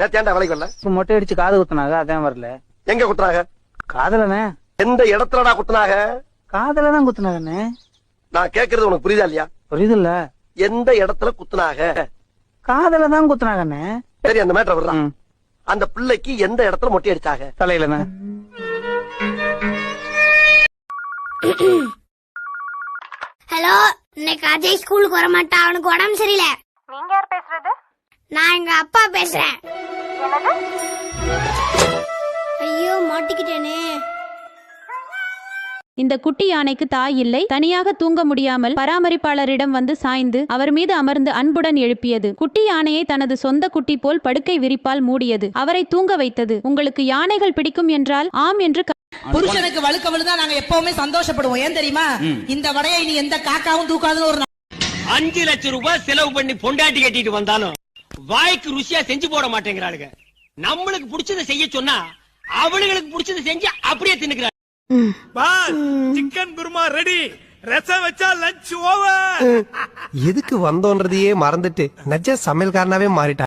நேத்து ஏன்டா வேலைக்கு வரல? இப்ப மொட்டை அடிச்சு காது குத்துனாங்க அதான் வரல. எங்க குத்துனாங்க காதலனே எந்த இடத்துலடா குத்துனாங்க காதல தான் குத்துனாங்கண்ணே நான் கேக்குறது உனக்கு புரியுதா இல்லையா? புரியுதுல்ல. எந்த இடத்துல குத்துனாங்க காதல தான் குத்துனாங்கண்ணே சரி அந்த மேட்டர் விடுறான் ம். அந்த பிள்ளைக்கு எந்த இடத்துல மொட்டை அடிச்சாங்க தலையிலண்ணே. ஹலோ இன்னைக்கு அஜய் ஸ்கூலுக்கு வர மாட்டான் அவனுக்கு உடம்பு சரியில்லை. நீங்க யார் பேசுறது? நான் எங்க அப்பா பேசுறேன். ஐயோ மாட்டிக்கிட்டேனே. இந்த குட்டி யானைக்கு தாய் இல்லை. தனியாக தூங்க முடியாமல் பராமரிப்பாளரிடம் வந்து சாய்ந்து அவர் மீது அமர்ந்து அன்புடன் எழுப்பியது. குட்டி யானையை தனது சொந்த குட்டி போல் படுக்கை விரிப்பால் மூடியது. அவரை தூங்க வைத்தது. உங்களுக்கு யானைகள் பிடிக்கும் என்றால் ஆம் என்று புருஷனுக்கு வழுக்க விழுந்தா நாங்க எப்பவுமே சந்தோஷப்படுவோம். ஏன் தெரியுமா? இந்த வடையை நீ எந்த காக்காவும் தூக்காதுன்னு ஒரு அஞ்சு லட்சம் ரூபாய் செலவு பண்ணி பொண்டாட்டி கட்டிட்டு வந்தாலும் வாய்க்கு ருசியா செஞ்சு போட மாட்டேங்கிறாளுங்க. நம்மளுக்கு பிடிச்சதை செய்ய சொன்னா அவளுங்களுக்கு பிடிச்சதை செஞ்சு அப்படியே தின்னுக்கிறாங்க boss chicken kurma ready rasam வச்சா லஞ்ச் ஓவர் எதுக்கு வந்தோன்றதையே மறந்துட்டு நஜ சமையல்காரனாவே மாறிட்டா.